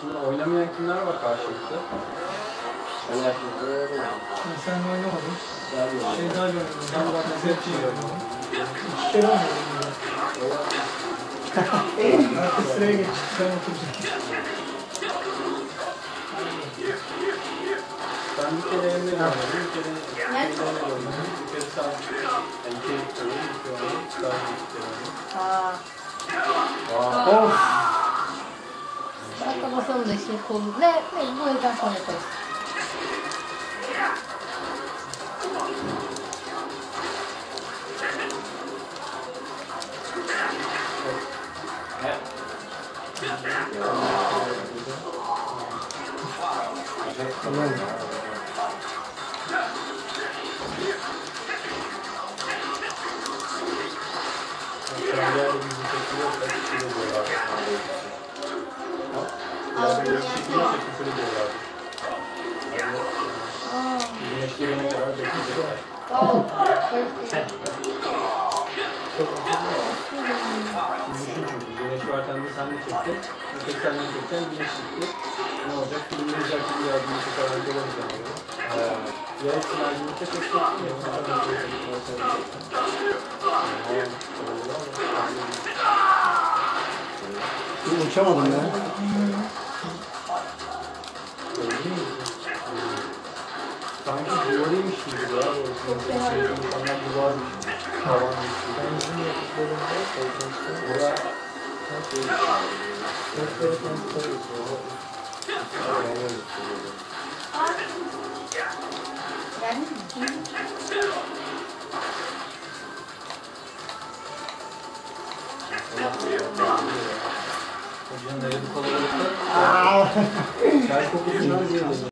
Şimdi oynamayan kimler var karşılıklı? Yani. Sen oynamadın. Şey daha görmedim. Ben bak hepsini oynadım. İki kere oynadım. Artık sıraya geç. Ben oturacağım. Ben bir kere Emre oynadım, bir kere bir Emre oynadım, bir kere sadece yani kere oynadım, bir kere sadece iki kere oynadım. Aa. Vay. Of. są myśli chudne, były tam koniec. Thank you. Çekiyor, çekiyor diyorlar. Aa. Güneş gelene kadar bekleyecekler. Düşün çünkü güneş varken de sen de çektin. Öteki sen de çekeceksin, güneş çıktı. Ne olacak? Film izlerken bir yardımcı çıkar, gelemeyeceğim. Ya hepsini ayrıca çekeceksin, ya hepsini Dur, Uçamadım ya. Sanki duvarıymış gibi ya. Böyle şey, insanlar duvarmış gibi. Tavanmış gibi. Bura Yani Hocanın evi kalabalıkta. tarde, ficou finalzinho.